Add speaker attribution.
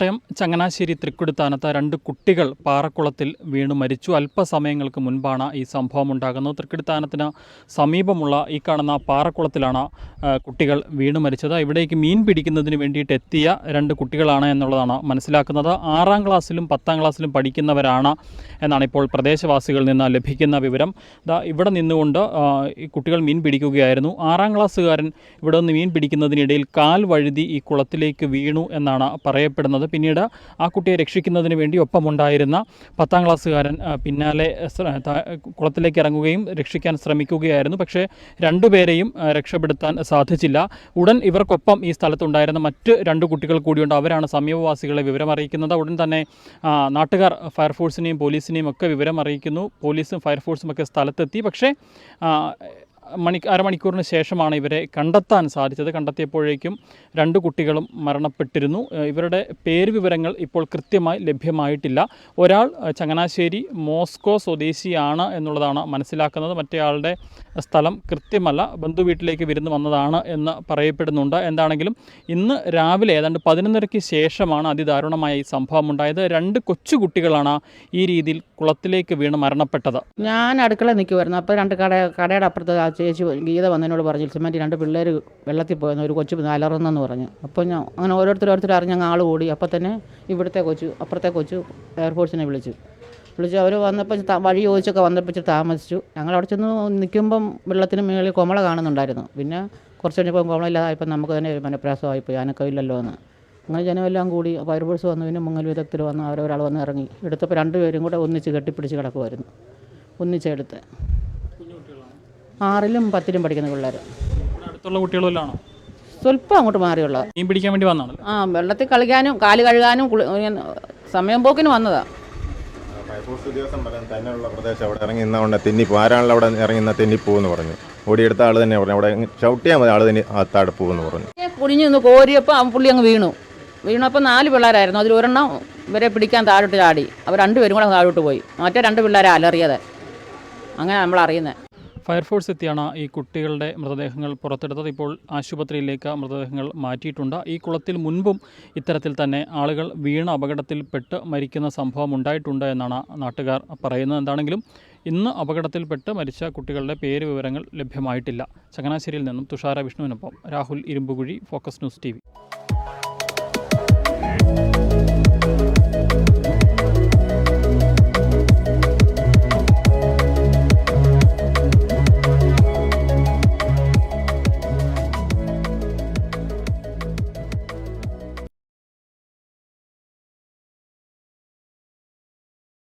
Speaker 1: കോട്ടയം ചങ്ങനാശ്ശേരി തൃക്കുടുത്താനത്ത് രണ്ട് കുട്ടികൾ പാറക്കുളത്തിൽ വീണ് മരിച്ചു. അല്പസമയങ്ങൾക്ക് മുൻപാണ് ഈ സംഭവം ഉണ്ടാകുന്നത്. തൃക്കുടുത്താനത്തിന് സമീപമുള്ള ഈ കാണുന്ന പാറക്കുളത്തിലാണ് കുട്ടികൾ വീണ് മരിച്ചത്. ഇവിടേക്ക് മീൻ പിടിക്കുന്നതിന് വേണ്ടിയിട്ട് എത്തിയ രണ്ട് കുട്ടികളാണ് എന്നുള്ളതാണ് മനസ്സിലാക്കുന്നത്. ആറാം ക്ലാസ്സിലും പത്താം ക്ലാസ്സിലും പഠിക്കുന്നവരാണ് എന്നാണ് ഇപ്പോൾ പ്രദേശവാസികളിൽ നിന്ന് ലഭിക്കുന്ന വിവരം. ദാ ഇവിടെ നിന്നുകൊണ്ട് ഈ കുട്ടികൾ മീൻ പിടിക്കുകയായിരുന്നു. ആറാം ക്ലാസ്സുകാരൻ ഇവിടെ നിന്ന് മീൻ പിടിക്കുന്നതിനിടയിൽ കാൽ വഴുതി ഈ കുളത്തിലേക്ക് വീണു എന്നാണ് പറയപ്പെടുന്നത്. പിന്നീട് ആ കുട്ടിയെ രക്ഷിക്കുന്നതിന് വേണ്ടി ഒപ്പമുണ്ടായിരുന്ന പത്താം ക്ലാസ്സുകാരൻ പിന്നാലെ കുളത്തിലേക്ക് ഇറങ്ങുകയും രക്ഷിക്കാൻ ശ്രമിക്കുകയായിരുന്നു. പക്ഷേ രണ്ടുപേരെയും രക്ഷപ്പെടുത്താൻ സാധിച്ചില്ല. ഉടൻ ഇവർക്കൊപ്പം ഈ സ്ഥലത്തുണ്ടായിരുന്ന മറ്റ് രണ്ട് കുട്ടികൾ കൂടിയുണ്ട്. അവരാണ് സമീപവാസികളെ വിവരം അറിയിക്കുന്നത് ഉടൻ തന്നെ നാട്ടുകാർ ഫയർഫോഴ്സിനെയും പോലീസിനെയും ഒക്കെ വിവരം അറിയിക്കുന്നു പോലീസും ഫയർഫോഴ്സും ഒക്കെ സ്ഥലത്തെത്തി. പക്ഷേ മണി അരമണിക്കൂറിന് ശേഷമാണ് ഇവരെ കണ്ടെത്താൻ സാധിച്ചത്. കണ്ടെത്തിയപ്പോഴേക്കും രണ്ട് കുട്ടികളും മരണപ്പെട്ടിരുന്നു. ഇവരുടെ പേര് വിവരങ്ങൾ ഇപ്പോൾ കൃത്യമായി ലഭ്യമായിട്ടില്ല. ഒരാൾ ചങ്ങനാശ്ശേരി മോസ്കോ സ്വദേശിയാണ് എന്നുള്ളതാണ് മനസ്സിലാക്കുന്നത്. മറ്റേയാളുടെ സ്ഥലം കൃത്യമല്ല. ബന്ധു വീട്ടിലേക്ക് വിരുന്ന് വന്നതാണ് എന്ന് പറയപ്പെടുന്നുണ്ട്. എന്താണെങ്കിലും ഇന്ന് രാവിലെ ഏതാണ്ട് പതിനൊന്നരയ്ക്ക് ശേഷമാണ് അതിദാരുണമായ ഈ സംഭവം ഉണ്ടായത് രണ്ട് കൊച്ചുകുട്ടികളാണ് ഈ രീതിയിൽ കുളത്തിലേക്ക് വീണ് മരണപ്പെട്ടത്.
Speaker 2: ഞാൻ അടുക്കള നിൽക്കുമായിരുന്നു അപ്പോൾ രണ്ട് കട കടയുടെ അപ്പുറത്ത് ചേച്ചി ഗീത വന്നതിനോട് പറഞ്ഞു സിമന്റ് രണ്ട് പിള്ളേർ വെള്ളത്തിൽ പോയെന്ന് ഒരു കൊച്ചു അലറുന്നെന്ന് പറഞ്ഞു. അപ്പോൾ ഞാൻ അങ്ങനെ ഓരോരുത്തർ ഓരോരുത്തർ അറിഞ്ഞ ആൾ കൂടി അപ്പോൾ തന്നെ ഇവിടുത്തെ കൊച്ചു അപ്പുറത്തെ കൊച്ചു എയർഫോഴ്സിനെ വിളിച്ചു. വിളിച്ചു അവർ വന്നപ്പോൾ വഴി ചോദിച്ചൊക്കെ വന്നപ്പോൾ താമസിച്ചു. ഞങ്ങൾ അവിടെ ചെന്ന് നിൽക്കുമ്പം വെള്ളത്തിന് മുകളിൽ കൊമള കാണുന്നുണ്ടായിരുന്നു. പിന്നെ കുറച്ച് കഴിഞ്ഞപ്പോൾ കൊമള ഇല്ലാതായപ്പോൾ നമുക്ക് തന്നെ ഒരു മനപ്രാസമായിപ്പോയി. അനക്കമില്ലല്ലോ എന്ന്. അങ്ങനെ ജനമെല്ലാം കൂടി ഫയർഫോഴ്സ് വന്നു. പിന്നെ മുങ്ങൽ വിദഗ്ധർ വന്നു അവരൊരാൾ വന്ന് ഇറങ്ങി. എടുത്തപ്പോൾ രണ്ടുപേരും കൂടെ ഒന്നിച്ച് കെട്ടിപ്പിടിച്ച് കിടക്കുമായിരുന്നു ഒന്നിച്ചെടുത്ത് ആറിലും പത്തിലും പഠിക്കുന്ന പിള്ളേർ
Speaker 1: അടുത്തുള്ള കുട്ടികളെല്ലാം
Speaker 2: സ്വല്പം അങ്ങോട്ട് മാറിയുള്ള.
Speaker 1: മീൻ പിടിക്കാൻ വേണ്ടി വന്നാണല്ലോ
Speaker 2: ആ വെള്ളത്തിൽ കളിക്കാനും കാൽ കഴുകാനും സമയം പോക്കിന് വന്നതാ.
Speaker 3: ഫയർഫോഴ്സ് ഉദ്യോഗസ്ഥൻ പറഞ്ഞു തന്നെയുള്ള പ്രദേശം അവിടെ ഇറങ്ങി ആരാണല്ലോ അവിടെ ഇറങ്ങി നിന്നാൽ തെന്നിപ്പോന്ന് പറഞ്ഞു. ഓടിയെടുത്ത ആൾ തന്നെ പറഞ്ഞു. അവിടെ ചവിട്ടിയാൽ മതി ആൾ തന്നെ ആ താഴെ പറഞ്ഞു.
Speaker 2: കുടിഞ്ഞു നിന്ന് കോരിയപ്പോൾ ആ പുള്ളി അങ്ങ് വീണു. വീണപ്പോൾ നാല് പിള്ളേരായിരുന്നു. അതിൽ ഒരെണ്ണം ഇവരെ പിടിക്കാൻ താഴോട്ട് ചാടി. അവർ രണ്ടുപേരും കൂടെ താഴോട്ട് പോയി. മറ്റേ രണ്ട് പിള്ളേരെ അലറിയത്. അങ്ങനെ നമ്മൾ അറിയുന്നത്
Speaker 1: ഫയർഫോഴ്സ് എത്തിയാണ് ഈ കുട്ടികളുടെ മൃതദേഹങ്ങൾ പുറത്തെടുത്തത്. ഇപ്പോൾ ആശുപത്രിയിലേക്ക് മൃതദേഹങ്ങൾ മാറ്റിയിട്ടുണ്ട്. ഈ കുളത്തിൽ മുൻപും ഇത്തരത്തിൽ തന്നെ ആളുകൾ വീണ അപകടത്തിൽപ്പെട്ട് മരിക്കുന്ന സംഭവം ഉണ്ടായിട്ടുണ്ട് എന്നാണ് നാട്ടുകാർ പറയുന്നത്. എന്താണെങ്കിലും ഇന്ന് അപകടത്തിൽപ്പെട്ട് മരിച്ച കുട്ടികളുടെ പേര് വിവരങ്ങൾ ലഭ്യമായിട്ടില്ല. ചങ്ങനാശ്ശേരിയിൽ നിന്നും തുഷാര വിഷ്ണുവിനൊപ്പം Rahul Irumbukuzhi focus news T